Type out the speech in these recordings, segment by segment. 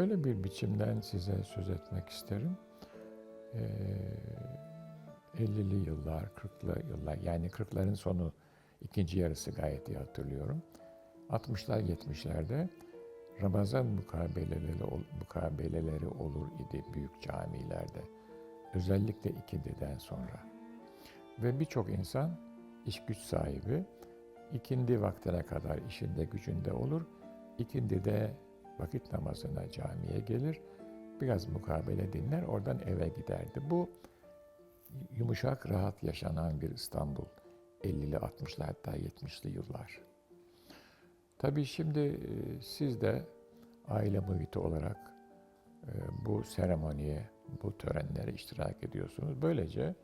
Şöyle bir biçimden size söz etmek isterim. Ee, 50'li yıllar, 40'lı yıllar yani 40'ların sonu ikinci yarısı gayet iyi hatırlıyorum. 60'lar 70'lerde Ramazan mukabeleleri, mukabeleleri olur idi büyük camilerde. Özellikle ikindiden sonra. Ve birçok insan iş güç sahibi ikindi vaktine kadar işinde gücünde olur. İkindi de vakit namazına camiye gelir. Biraz mukabele dinler oradan eve giderdi. Bu yumuşak rahat yaşanan bir İstanbul. 50'li 60'lı hatta 70'li yıllar. Tabii şimdi e, siz de aile muhiti olarak e, bu seremoniye, bu törenlere iştirak ediyorsunuz. Böylece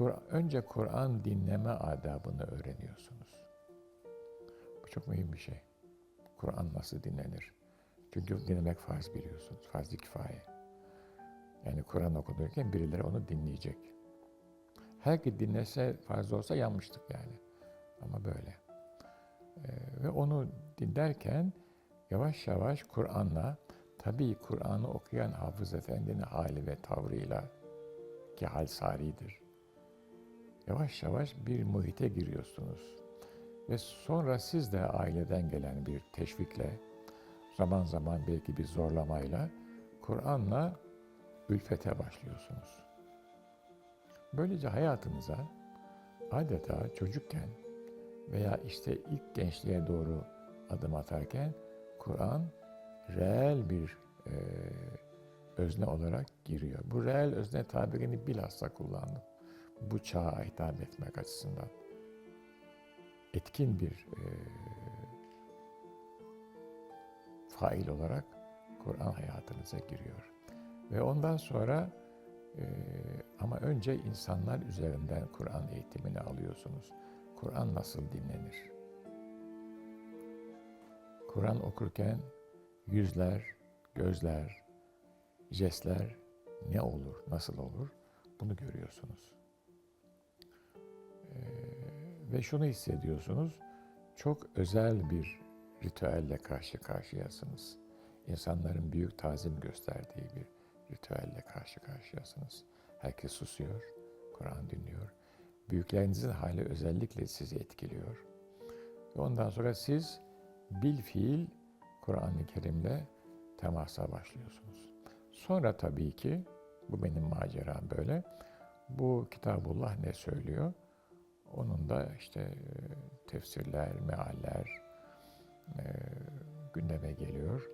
Kur önce Kur'an dinleme adabını öğreniyorsunuz. Bu çok mühim bir şey. Kur'an nasıl dinlenir? Çünkü dinlemek farz biliyorsunuz, farz-ı kifaye. Yani Kur'an okunurken birileri onu dinleyecek. Herkes dinlese farz olsa yanmıştık yani. Ama böyle. Ee, ve onu dinlerken yavaş yavaş Kur'an'la, tabii Kur'an'ı okuyan Hafız Efendi'nin hali ve tavrıyla ki hal saridir. Yavaş yavaş bir muhite giriyorsunuz. Ve sonra siz de aileden gelen bir teşvikle, zaman zaman belki bir zorlamayla Kur'an'la ülfete başlıyorsunuz. Böylece hayatınıza adeta çocukken veya işte ilk gençliğe doğru adım atarken Kur'an reel bir e, özne olarak giriyor. Bu reel özne tabirini bilhassa kullandım. Bu çağa hitap etmek açısından. Etkin bir e, fail olarak Kur'an hayatınıza giriyor. Ve ondan sonra e, ama önce insanlar üzerinden Kur'an eğitimini alıyorsunuz. Kur'an nasıl dinlenir? Kur'an okurken yüzler, gözler, jestler ne olur, nasıl olur bunu görüyorsunuz. Ee, ve şunu hissediyorsunuz, çok özel bir ritüelle karşı karşıyasınız. İnsanların büyük tazim gösterdiği bir ritüelle karşı karşıyasınız. Herkes susuyor, Kur'an dinliyor. Büyüklerinizin hali özellikle sizi etkiliyor. Ondan sonra siz bil fiil Kur'an-ı Kerim'le temasa başlıyorsunuz. Sonra tabii ki, bu benim maceram böyle, bu Kitabullah ne söylüyor? Onun da işte tefsirler, mealler e, gündeme geliyor.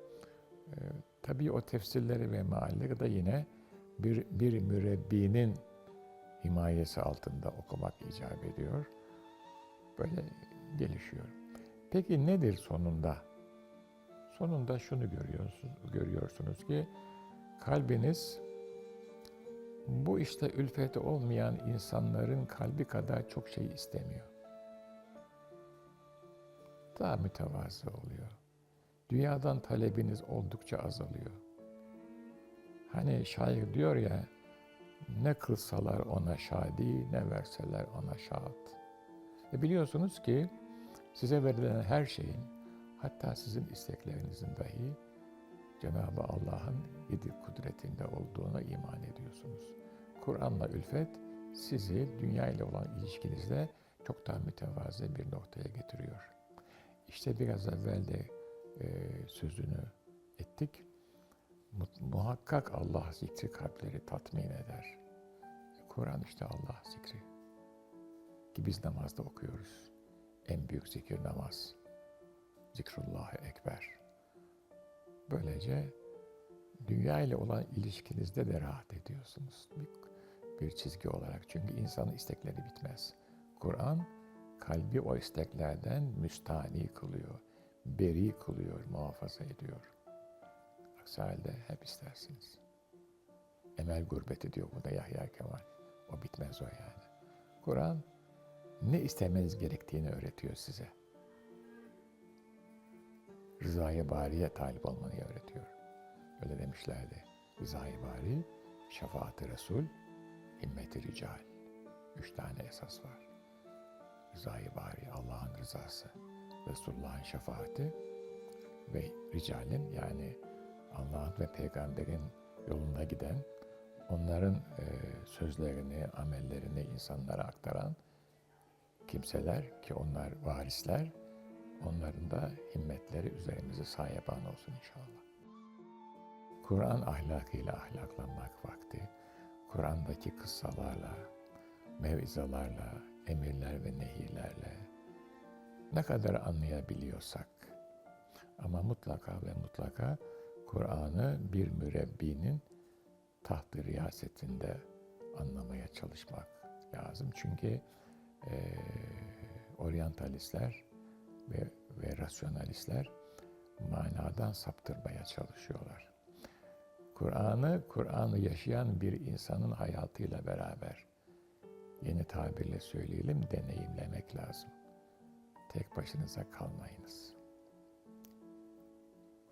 E, tabii o tefsirleri ve mealleri de yine bir, bir mürebbinin himayesi altında okumak icap ediyor. Böyle gelişiyor. Peki nedir sonunda? Sonunda şunu görüyorsunuz, görüyorsunuz ki kalbiniz bu işte ülfeti olmayan insanların kalbi kadar çok şey istemiyor. Daha mütevazı oluyor. Dünyadan talebiniz oldukça azalıyor. Hani şair diyor ya, ne kılsalar ona şadi, ne verseler ona şahat. E biliyorsunuz ki size verilen her şeyin, hatta sizin isteklerinizin dahi Cenab-ı Allah'ın yedi kudretinde olduğuna iman ediyorsunuz. Kur'an'la ülfet sizi dünya ile olan ilişkinizde çok daha mütevazı bir noktaya getiriyor. İşte biraz evvel de e, sözünü ettik. Muhakkak Allah zikri kalpleri tatmin eder. Kur'an işte Allah zikri. Ki biz namazda okuyoruz. En büyük zikir namaz. Zikrullah-ı Ekber. Böylece dünya ile olan ilişkinizde de rahat ediyorsunuz. Bir, bir çizgi olarak. Çünkü insanın istekleri bitmez. Kur'an kalbi o isteklerden müstani kılıyor. Beri kılıyor, muhafaza ediyor. Aksi halde hep istersiniz. Emel gurbeti diyor bu da Yahya Kemal. O bitmez o yani. Kur'an ne istemeniz gerektiğini öğretiyor size. Rızaya bariye talip olmanı öğretiyor. Öyle demişlerdi. Rızayı bari, şefaat-i Resul, himmet-i rical. Üç tane esas var. Rızayı bari, Allah'ın rızası, Resulullah'ın şefaati ve ricalin yani Allah'ın ve peygamberin yolunda giden, onların e, sözlerini, amellerini insanlara aktaran kimseler ki onlar varisler, onların da himmetleri üzerimize sahiban olsun inşallah. Kur'an ahlakıyla ahlaklanmak vakti, Kur'an'daki kıssalarla, mevizalarla, emirler ve nehirlerle ne kadar anlayabiliyorsak ama mutlaka ve mutlaka Kur'an'ı bir mürebbinin tahtı riyasetinde anlamaya çalışmak lazım. Çünkü eee oryantalistler ve, ve rasyonalistler manadan saptırmaya çalışıyorlar. Kur'an'ı, Kur'an'ı yaşayan bir insanın hayatıyla beraber yeni tabirle söyleyelim deneyimlemek lazım. Tek başınıza kalmayınız.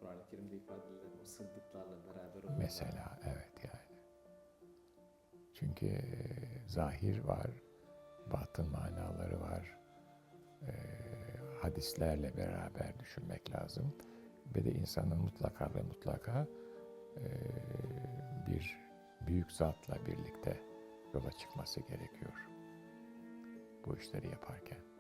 Kur'an-ı Kerim'de ifade edilen o sıddıklarla beraber olmak. Mesela evet yani. Çünkü zahir var, batın manaları var. E, hadislerle beraber düşünmek lazım. Ve de insanın mutlaka ve mutlaka e, bir büyük zatla birlikte yola çıkması gerekiyor. Bu işleri yaparken.